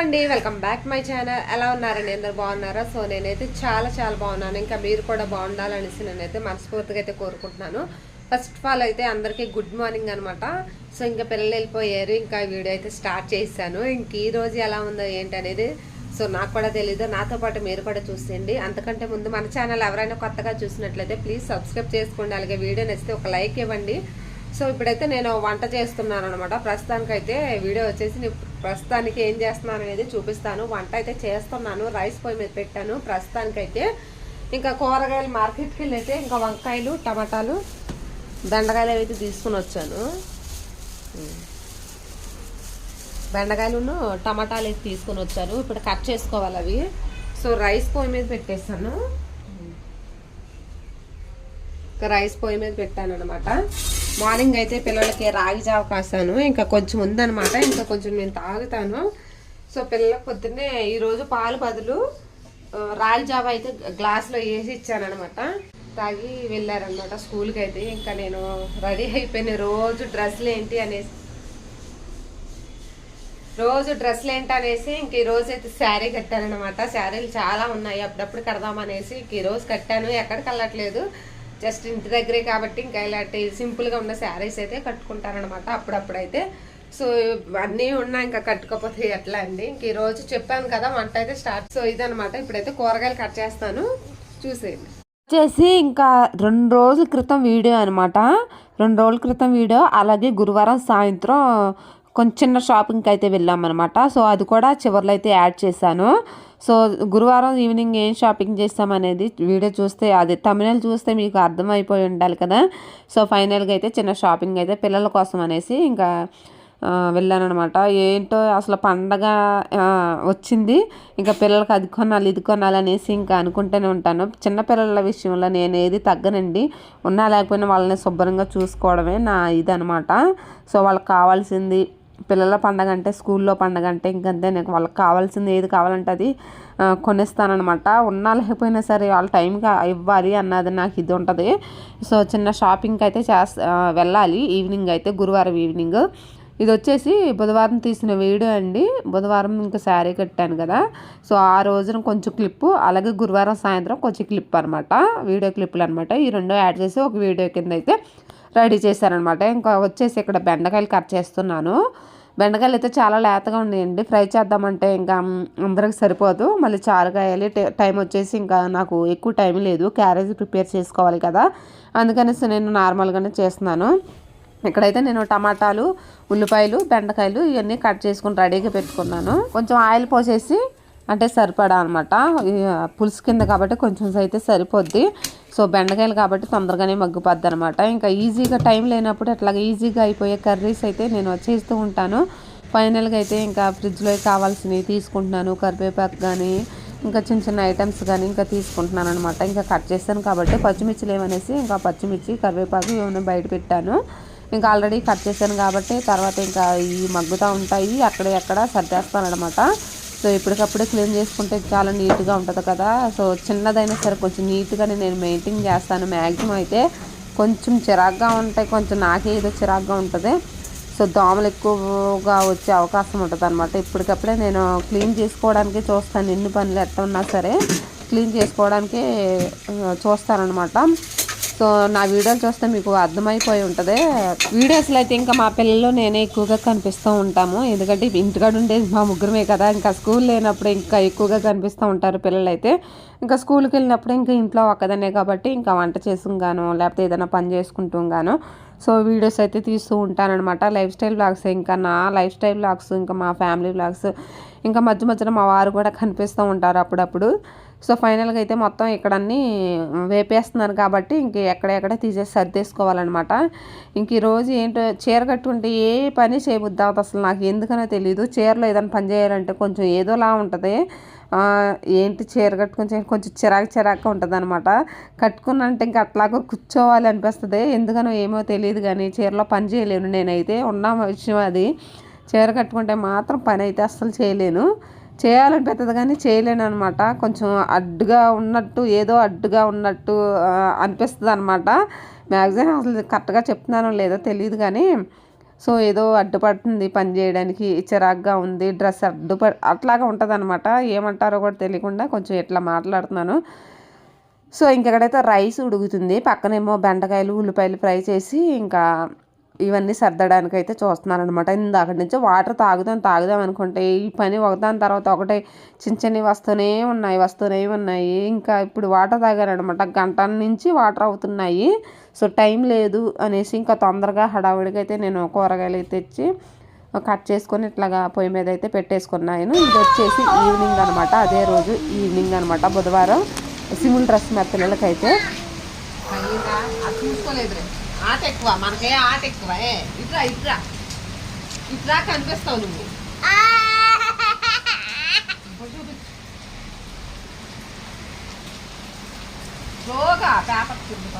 అండి. Welcome back my channel ఎలా ఉన్నారండి? అందరు బాగున్నారా? సో నేనైతే చాలా చాలా బాగున్నాను. ఇంకా మీరు కూడా బాగుండాలనేసి నేనైతే మనస్ఫూర్తిగా అయితే కోరుకుంటున్నాను. ఫస్ట్ ఆఫ్ ఆల్ అయితే అందరికీ గుడ్ మార్నింగ్ అనమాట సో ఇంకా పిల్లలు వెళ్ళిపోయారు. ఇంకా వీడియో అయితే స్టార్ట్ చేశాను. ఇంక ఈ రోజు ఎలా ఉందో ఏంటనేది సో నాకు కూడా తెలీదు. నాతో పాటు మీరు కూడా చూసేయండి. అంతకంటే ముందు మన ఛానల్ ఎవరైనా కొత్తగా చూసినట్లయితే ప్లీజ్ సబ్స్క్రైబ్ చేసుకోండి. అలాగే వీడియో నచ్చితే ఒక లైక్ ఇవ్వండి. సో ఇప్పుడైతే నేను వంట చేస్తున్నాను అనమాట ప్రస్తుతానికైతే వీడియో వచ్చేసి నేను ప్రస్తుతానికి ఏం చేస్తున్నాను అనేది చూపిస్తాను. వంట అయితే చేస్తున్నాను. రైస్ పొయ్యి మీద పెట్టాను. ప్రస్తుతానికైతే ఇంకా కూరగాయలు మార్కెట్కి వెళ్ళైతే ఇంకా వంకాయలు టమాటాలు బెండకాయలు అయితే తీసుకుని వచ్చాను. బెండకాయలును టమాటాలు అయితే తీసుకొని వచ్చాను ఇప్పుడు కట్ చేసుకోవాలి అవి. సో రైస్ పొయ్యి మీద పెట్టేస్తాను ఇంకా రైస్ పొయ్యి మీద పెట్టాను అనమాట మార్నింగ్ అయితే పిల్లలకి రాగి జావ కాసాను. ఇంకా కొంచెం ఉందన్నమాట. ఇంకా కొంచెం నేను తాగుతాను. సో పిల్లలకు పొద్దున్నే ఈరోజు పాలు బదులు రాగి జావ అయితే గ్లాస్లో వేసి ఇచ్చానమాట తాగి వెళ్ళారనమాట స్కూల్కి అయితే ఇంకా నేను రెడీ అయిపోయిన రోజు డ్రెస్సులు ఏంటి అనేసి రోజు డ్రెస్సులు ఏంటి అనేసి ఇంక ఈ అయితే శారీ కట్టానమాట శారీలు చాలా ఉన్నాయి. అప్పుడప్పుడు కడదామనేసి ఇంక ఈరోజు కట్టాను. ఎక్కడికి వెళ్ళట్లేదు. జస్ట్ ఇంటి దగ్గరే కాబట్టి ఇంకా ఇలాంటి సింపుల్గా ఉన్న శారీస్ అయితే కట్టుకుంటారనమాట అప్పుడప్పుడైతే. సో అన్నీ ఉన్నా ఇంకా కట్టుకోపోతే ఎట్లా అండి? ఇంక ఈరోజు చెప్పాను కదా వంట అయితే స్టార్ట్. సో ఇదనమాట ఇప్పుడైతే కూరగాయలు కట్ చేస్తాను. చూసేయండి. వచ్చేసి ఇంకా రెండు రోజుల క్రితం వీడియో అనమాట రెండు రోజుల క్రితం వీడియో. అలాగే గురువారం సాయంత్రం కొంచెం చిన్న షాపింగ్కి అయితే వెళ్ళామన్నమాట. సో అది కూడా చివరిలో అయితే యాడ్ చేశాను. సో గురువారం ఈవినింగ్ ఏం షాపింగ్ చేస్తామనేది వీడియో చూస్తే అది తమిళ చూస్తే మీకు అర్థమైపోయి ఉండాలి కదా. సో ఫైనల్గా అయితే చిన్న షాపింగ్ అయితే పిల్లల కోసం అనేసి ఇంకా వెళ్ళానమాట ఏంటో అసలు పండగ వచ్చింది. ఇంకా పిల్లలకి అది కొనాలి ఇది కొనాలి అనేసి ఇంకా అనుకుంటూనే ఉంటాను. చిన్న పిల్లల విషయంలో నేను ఏది తగ్గనండి. ఉన్నా లేకపోయినా వాళ్ళని శుభ్రంగా చూసుకోవడమే నా ఇది అనమాట సో వాళ్ళకి కావాల్సింది పిల్లల పండగ అంటే స్కూల్లో పండగ అంటే ఇంకంతే నాకు వాళ్ళకి కావాల్సింది ఏది కావాలంటే అది కొనిస్తానమాట ఉన్నా లేకపోయినా సరే వాళ్ళ టైంకి ఇవ్వాలి అన్నది నాకు ఇది ఉంటుంది. సో చిన్న షాపింగ్కి అయితే చేస్తా వెళ్ళాలి. ఈవినింగ్ అయితే గురువారం ఈవినింగ్ ఇది వచ్చేసి బుధవారం తీసిన వీడియో అండి. బుధవారం ఇంకా శారీ కట్టాను కదా. సో ఆ రోజున కొంచెం క్లిప్పు అలాగే గురువారం సాయంత్రం కొంచెం క్లిప్ అనమాట వీడియో క్లిప్పులు అనమాట ఈ రెండు యాడ్ చేసి ఒక వీడియో కింద అయితే రెడీ చేశారనమాట. ఇంకా వచ్చేసి ఇక్కడ బెండకాయలు కట్ చేస్తున్నాను. బెండకాయలు అయితే చాలా లేతగా ఉన్నాయండి. ఫ్రై చేద్దామంటే ఇంకా అందరికి సరిపోదు. మళ్ళీ చారు కాయాలి టే- టైం వచ్చేసి ఇంకా నాకు ఎక్కువ టైం లేదు. క్యారేజ్ ప్రిపేర్ చేసుకోవాలి కదా. అందుకనేసి నేను నార్మల్గానే చేస్తున్నాను. ఇక్కడైతే నేను టమాటాలు ఉల్లిపాయలు బెండకాయలు ఇవన్నీ కట్ చేసుకుని రెడీగా పెట్టుకున్నాను. కొంచెం ఆయిల్ పోసేసి అంటే సరిపడా అనమాట పులుసు కింద కాబట్టి కొంచెం అయితే సరిపోద్ది. సో బెండకాయలు కాబట్టి తొందరగానే మగ్గిపోద్ది అనమాట ఇంకా ఈజీగా టైం లేనప్పుడు అట్లాగా ఈజీగా అయిపోయే కర్రీస్ అయితే నేను చేస్తూ ఉంటాను. ఫైనల్గా అయితే ఇంకా ఫ్రిడ్జ్లో కావాల్సినవి తీసుకుంటున్నాను. కరివేపాకు కానీ ఇంకా చిన్న చిన్న ఐటమ్స్ కానీ ఇంకా తీసుకుంటున్నాను అనమాట ఇంకా కట్ చేస్తాను కాబట్టి పచ్చిమిర్చి లేవనేసి ఇంకా పచ్చిమిర్చి కరివేపాకు ఏమైనా బయట పెట్టాను. ఇంకా ఆల్రెడీ కట్ చేశాను కాబట్టి తర్వాత ఇంకా ఇవి మగ్గుతూ ఉంటాయి. అక్కడ ఎక్కడ సర్దేస్తాను అనమాట సో ఇప్పటికప్పుడే క్లీన్ చేసుకుంటే చాలా నీట్గా ఉంటుంది కదా. సో చిన్నదైనా సరే కొంచెం నీట్గానే నేను మెయింటైన్ చేస్తాను. మ్యాక్సిమం అయితే కొంచెం చిరాగ్గా ఉంటాయి. కొంచెం నాకే ఏదో చిరాగ్గా ఉంటుంది. సో దోమలు ఎక్కువగా వచ్చే అవకాశం ఉంటుంది అనమాట ఇప్పటికప్పుడే నేను క్లీన్ చేసుకోవడానికి చూస్తాను. ఎన్ని పనులు ఎట్లా ఉన్నా సరే క్లీన్ చేసుకోవడానికి చూస్తానమాట సో నా వీడియోలు చూస్తే మీకు అర్థమైపోయి ఉంటుంది. వీడియోస్లో అయితే ఇంకా మా పిల్లలు నేనే ఎక్కువగా కనిపిస్తూ ఉంటాము. ఎందుకంటే ఇంటికాడ ఉండేది మా ముగ్గురమే కదా. ఇంకా స్కూల్ లేనప్పుడు ఇంకా ఎక్కువగా కనిపిస్తూ ఉంటారు పిల్లలు అయితే ఇంకా స్కూల్కి వెళ్ళినప్పుడు ఇంకా ఇంట్లో ఒక్కదనే కాబట్టి ఇంకా వంట చేసుకుంగాను లేకపోతే ఏదైనా పని చేసుకుంటూ గాను సో వీడియోస్ అయితే తీస్తూ ఉంటానన్నమాట. లైఫ్ స్టైల్ బ్లాగ్స్ ఇంకా నా లైఫ్ స్టైల్ బ్లాగ్స్ ఇంకా మా ఫ్యామిలీ బ్లాగ్స్ ఇంకా మధ్య మధ్యలో మా వారు కూడా కనిపిస్తూ ఉంటారు అప్పుడప్పుడు. సో ఫైనల్గా అయితే మొత్తం ఇక్కడ అన్నీ వేపేస్తున్నారు కాబట్టి ఇంక ఎక్కడెక్కడ తీసేసి సర్దేసుకోవాలన్నమాట. ఇంక ఈరోజు ఏంటో చీర కట్టుకుంటే ఏ పని చేయబుద్ది అవుతుంది అసలు నాకు ఎందుకనో తెలియదు చీరలో ఏదైనా పని చేయాలంటే కొంచెం ఏదోలా ఉంటుంది. ఏంటి చీర కట్టుకొని కొంచెం చిరాకు చిరాకుగా ఉంటుంది అనమాట కట్టుకున్నంటే ఇంకా అట్లాగా కూర్చోవాలి అనిపిస్తుంది. ఎందుకనో ఏమో తెలియదు కానీ చీరలో పని చేయలేను నేనైతే. ఉన్న విషయం అది. చీర కట్టుకుంటే మాత్రం పని అయితే అస్సలు చేయలేను. చేయాలనిపిస్తుంది కానీ చేయలేను అనమాట కొంచెం అడ్డుగా ఉన్నట్టు ఏదో అడ్డుగా ఉన్నట్టు అనిపిస్తుంది అనమాట మ్యాక్సిమం అసలు కరెక్ట్గా చెప్తున్నానో లేదో తెలియదు కానీ సో ఏదో అడ్డుపడుతుంది పని చేయడానికి చిరాగ్గా ఉంది డ్రెస్ అడ్డుప అట్లాగా ఉంటుంది అనమాట ఏమంటారో కూడా తెలియకుండా కొంచెం ఇట్లా మాట్లాడుతున్నాను. సో ఇంకెక్కడైతే రైస్ ఉడుకుతుంది పక్కనేమో బెండకాయలు ఉల్లిపాయలు ఫ్రై చేసి ఇంకా ఇవన్నీ సర్దడానికి అయితే చూస్తున్నాను అనమాట ఇందాక నుంచి వాటర్ తాగుదాం తాగుదాం అనుకుంటే ఈ పని ఒకదాని తర్వాత ఒకటే చిన్న చిన్నవి వస్తూనే ఉన్నాయి వస్తూనే ఉన్నాయి. ఇంకా ఇప్పుడు వాటర్ తాగారనమాట గంట నుంచి వాటర్ అవుతున్నాయి. సో టైం లేదు అనేసి ఇంకా తొందరగా హడావుడిగా అయితే నేను కూరగాయలు అయితే తెచ్చి కట్ చేసుకొని ఇట్లాగా పొయ్యి మీద అయితే పెట్టేసుకున్నాను. ఇది వచ్చేసి ఈవినింగ్ అనమాట అదే రోజు ఈవినింగ్ అనమాట బుధవారం సిమిల్ డ్రెస్ మా పిల్లలకైతే. చూసుకోలేదు ఆట ఎక్కువ మనకే ఆట ఎక్కువ. ఏ ఇట్రా ఇట్రా. ఇట్రా కనిపిస్తావు నువ్వు. స్లోగా పేపర్ కింద.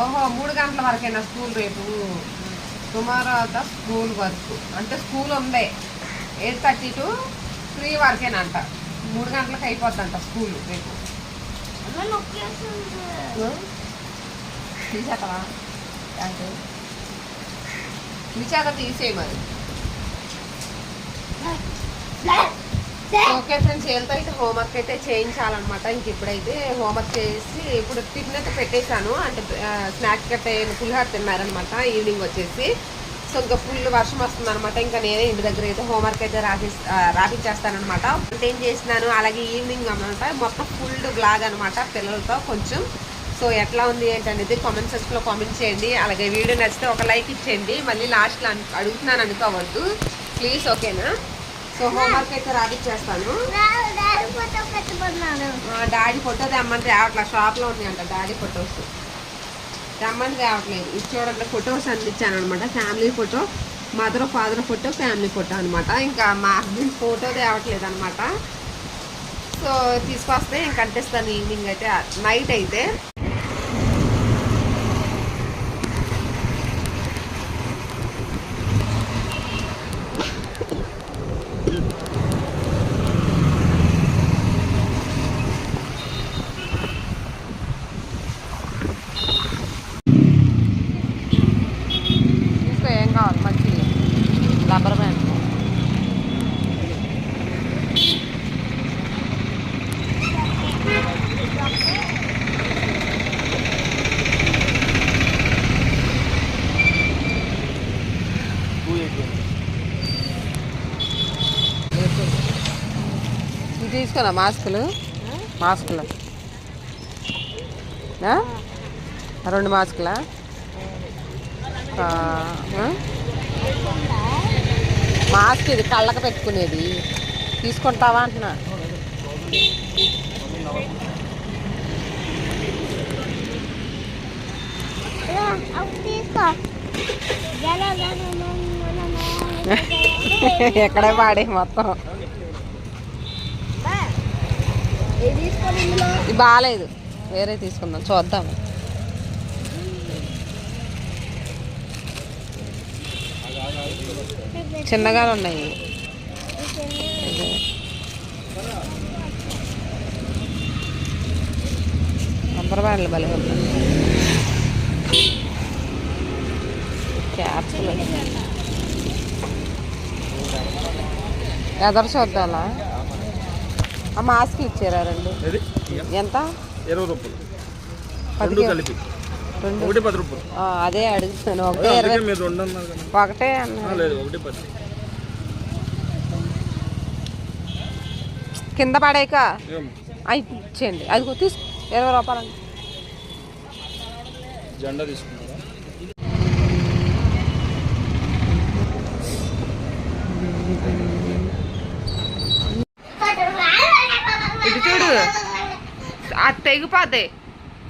ఓహో మూడు గంటల వరకేనా స్కూల్ రేపు? టుమారో అవుతా స్కూల్ వరకు. అంటే స్కూల్ ఉంది ఎయిట్ థర్టీ టు త్రీ వరకేనంట మూడు గంటలకు అయిపోద్దంట స్కూల్ రేపు. అంటే తీసాక తీసేయి మరి. ఓకే ఫ్రెండ్స్ వీళ్ళతో అయితే హోంవర్క్ అయితే చేయించాలన్నమాట. ఇంక ఇప్పుడైతే హోంవర్క్ చేసి ఇప్పుడు టిఫిన్ అయితే పెట్టేశాను. అంటే స్నాక్స్ గట్ట పులిహార తిన్నారనమాట ఈవినింగ్ వచ్చేసి. సో ఇంకా ఫుల్ వర్షం వస్తుంది అనమాట ఇంకా నేనే ఇంటి దగ్గర అయితే హోంవర్క్ అయితే రాసి రాపించేస్తానమాట అంటే ఏం చేసినాను అలాగే ఈవినింగ్ అనమాట మొత్తం ఫుల్ బ్లాగ్ అనమాట పిల్లలతో కొంచెం. సో ఎట్లా ఉంది ఏంటనేది కామెంట్ సెక్షన్లో కామెంట్ చేయండి. అలాగే వీడియో నచ్చితే ఒక లైక్ ఇచ్చేయండి. మళ్ళీ లాస్ట్లో అడుగుతున్నాను అనుకోవద్దు. ప్లీజ్ ఓకేనా సో హోంవర్క్ అయితే రాపిచ్చేస్తాను. ఆ, డాడీ ఫోటో తెమ్మంటే తేవట్లే షాప్లో ఉంది అంట డాడీ ఫొటోస్ రమ్మని రావట్లేదు. ఇది చూడండి ఫొటోస్ అందించాను అనమాట family photo mother father photo family photo అనమాట ఇంకా మా హస్బెండ్ ఫోటో తేవట్లేదు అనమాట సో తీసుకొస్తే ఇంక అంటిస్తాను ఈవినింగ్ అయితే నైట్ అయితే. ఇది తీసుకోనా మాస్కులు మాస్కులు? రెండు మాస్కులా? మాస్క్ ఇది కళ్ళకు పెట్టుకునేది తీసుకుంటావా అంటున్నా ఎక్కడే పాడే మొత్తం ఇది బాగాలేదు. వేరే తీసుకుందాం చూద్దాం. చిన్నగా ఉన్నాయి. ఇవి. రబ్బర్ బ్యాండ్లు భలే ఎదరు చూద్దాలా? ఆ మాస్క్ ఇచ్చారా రెండు ఇది ఎంత? ఇరవై రూపాయలు. రెండు కలిపి. ఒకటి పది రూపాయలు. అదే అడుగుతున్నాను. ఒకటే ఇరవై. ఒకటే లేదు ఒకటి పది. కింద పడేక అయి ఇచ్చేయండి. అది తీసు ఇరవై రూపాయలు జెండా తీసుకున్నారా ఇటు అది తెగిపోతే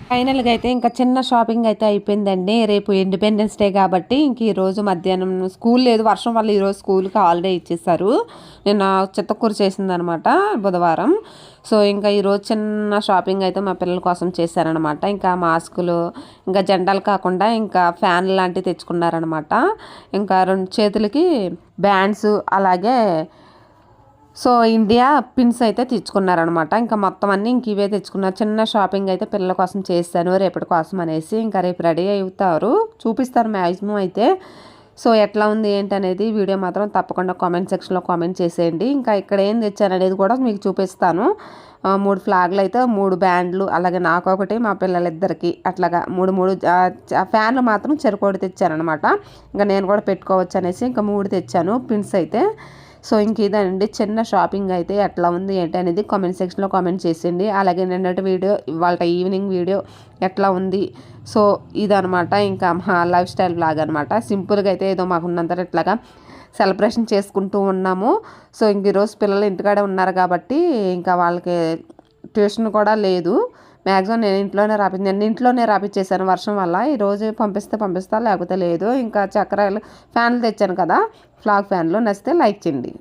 ఫైనల్గా అయితే ఇంకా చిన్న షాపింగ్ అయితే అయిపోయిందండి. రేపు ఇండిపెండెన్స్ డే కాబట్టి ఇంక ఈరోజు మధ్యాహ్నం స్కూల్ లేదు వర్షం వల్ల ఈరోజు స్కూల్కి హాలిడే ఇచ్చేసారు నిన్న చిత్తకూర చేసిందనమాట బుధవారం. సో ఇంకా ఈరోజు చిన్న షాపింగ్ అయితే మా పిల్లల కోసం చేశారనమాట. ఇంకా మాస్కులు ఇంకా జెండాలు కాకుండా ఇంకా ఫ్యాన్ లాంటివి తెచ్చుకున్నారనమాట. ఇంకా రెండు చేతులకి బ్యాండ్స్ అలాగే సో ఇండియా పిన్స్ అయితే తెచ్చుకున్నారనమాట. ఇంకా మొత్తం అన్నీ ఇంక ఇవే తెచ్చుకున్నారు. చిన్న షాపింగ్ అయితే పిల్లల కోసం చేశాను రేపటి కోసం అనేసి ఇంకా రేపు రెడీ అవుతారు. చూపిస్తారు మ్యాక్సిమం అయితే. సో ఎట్లా ఉంది ఏంటి అనేది వీడియో మాత్రం తప్పకుండా కామెంట్ సెక్షన్లో కామెంట్ చేసేయండి. ఇంకా ఇక్కడ ఏం తెచ్చాను అనేది కూడా మీకు చూపిస్తాను. మూడు ఫ్లాగ్లు అయితే మూడు బ్యాండ్లు అలాగే నాకు ఒకటి మా పిల్లలిద్దరికి అట్లాగా మూడు మూడు ఫ్యాన్లు మాత్రం చెరుకోటి అనమాట ఇంకా నేను కూడా పెట్టుకోవచ్చు అనేసి ఇంకా మూడు తెచ్చాను పిన్స్ అయితే. సో ఇంక ఇదండి చిన్న షాపింగ్ అయితే ఎట్లా ఉంది ఏంటి అనేది కామెంట్ సెక్షన్లో కామెంట్ చేసేయండి. అలాగే నిన్నటి వీడియో ఇవాళ ఈవినింగ్ వీడియో ఎట్లా ఉంది? సో ఇదనమాట ఇంకా మా లైఫ్ స్టైల్ బ్లాగ్ అనమాట సింపుల్గా అయితే ఏదో మాకు ఉన్నంత ఇట్లాగా సెలబ్రేషన్ చేసుకుంటూ ఉన్నాము. సో ఇంక ఈరోజు పిల్లలు ఇంటికాడే ఉన్నారు కాబట్టి ఇంకా వాళ్ళకి ట్యూషన్ కూడా లేదు. మ్యాక్సిమం నేను ఇంట్లోనే రాపి నేను ఇంట్లోనే రాపిచ్చేసాను వర్షం వల్ల. ఈరోజు పంపిస్తే పంపిస్తా లేకపోతే లేదు. ఇంకా చక్రాలు ఫ్యాన్లు తెచ్చాను కదా. ఫ్లాగ్ ఫ్యాన్లు నచ్చితే లైక్ చేయండి.